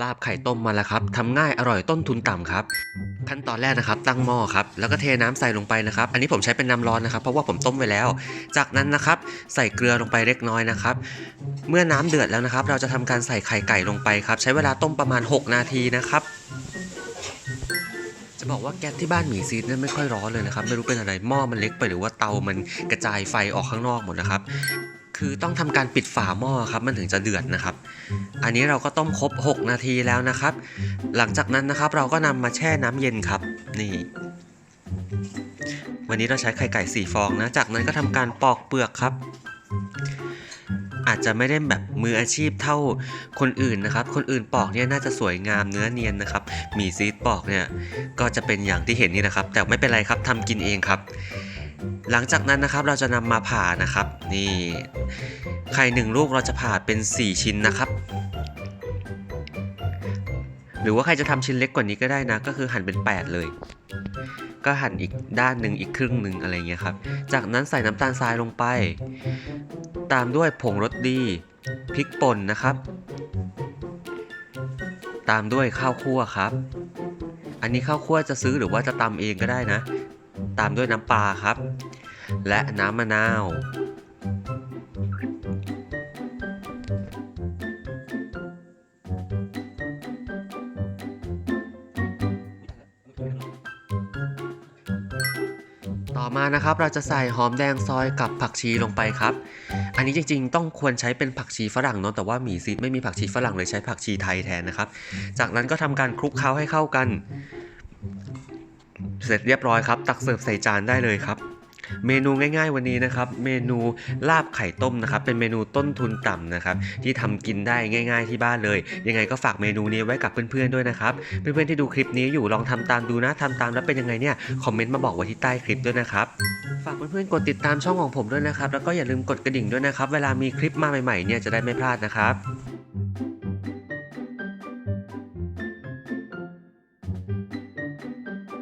ลาบไข่ต้มมาแล้วครับทำง่ายอร่อยต้นทุนต่ำครับ ขั้นตอนแรกนะครับ ตั้งหม้อครับแล้วก็เทน้ำใส่ลงไปนะครับ อันนี้ผมใช้เป็นน้ำร้อนนะครับ เพราะว่าผมต้มไว้แล้ว จากนั้นนะครับใส่เกลือลงไปเล็กน้อยนะครับ เมื่อน้ำเดือดแล้วนะครับ เราจะทำการใส่ไข่ไก่ลงไปครับ ใช้เวลาต้มประมาณ 6 นาทีนะครับจะบอกว่าแก๊สที่บ้านหมีซีดเนี่ยไม่ค่อยร้อนเลยนะครับ ไม่รู้เป็นอะไรหม้อมันเล็กไปหรือว่าเตามันกระจายไฟออกข้างนอกหมดนะครับ คือต้องทำการปิดฝาหม้อครับมันถึงจะเดือดนะครับ อันนี้เราก็ต้มครบ 6 นาทีแล้วนะครับ หลังจากนั้นนะครับเราก็นำมาแช่น้ำเย็นครับ นี่ วันนี้เราใช้ไข่ไก่ 4 ฟองนะ จากนั้นก็ทำการปอกเปลือกครับ อาจจะไม่ได้แบบมืออาชีพเท่าคนอื่นนะครับ คนอื่นปอกเนี่ยน่าจะสวยงามเนื้อเนียนนะครับ มีซีดปอกเนี่ยก็จะเป็นอย่างที่เห็นนี่นะครับ แต่ไม่เป็นไรครับทำกินเองครับ หลังจากนั้นนะครับเราจะนำมาผ่านะครับ นี่ไข่หนึ่งลูกเราจะผ่าเป็น 4 ชิ้นนะครับ หรือว่าใครจะทำชิ้นเล็กกว่านี้ก็ได้นะ ก็คือหั่นเป็น 8 เลย ก็หั่นอีกด้านหนึ่งอีกครึ่งหนึ่งอะไรเงี้ยครับ จากนั้นใส่น้ำตาลทรายลงไป ตามด้วยผงรสดีพริกป่นนะครับ ตามด้วยข้าวคั่วครับ อันนี้ข้าวคั่วจะซื้อหรือว่าจะตำเองก็ได้นะ ตามด้วยน้ำปลาครับ และน้ำมะนาว ต่อมานะครับเราจะใส่หอมแดงซอยกับผักชีลงไปครับ อันนี้จริงๆ ต้องควรใช้เป็นผักชีฝรั่งเนาะแต่ว่าหมี่ซีดไม่มีผักชีฝรั่งเลยใช้ผักชีไทยแทนนะครับ จากนั้นก็ทำการคลุกเคล้าให้เข้ากัน เสร็จเรียบร้อยครับ ตักเสิร์ฟใส่จานได้เลยครับเมนูง่ายๆวันนี้นะครับเมนูลาบไข่ต้มนะครับเป็นเมนูต้นทุนต่ำนะครับที่ทำกินได้ง่าย ๆที่บ้านเลย ยังไงก็ฝากเมนูนี้ไว้กับเพื่อนๆด้วยนะครับเพื่อนๆที่ดูคลิปนี้อยู่ลองทำตามดูนะทำตามแล้วเป็นยังไงเนี่ยคอมเมนต์มาบอกไว้ที่ใต้คลิปด้วยนะครับฝากเพื่อนๆกดติดตามช่องของผมด้วยนะครับแล้วก็อย่าลืมกดกระดิ่งด้วยนะครับเวลามีคลิปมาใหม่ๆเนี่ยจะได้ไม่พลาดนะครับ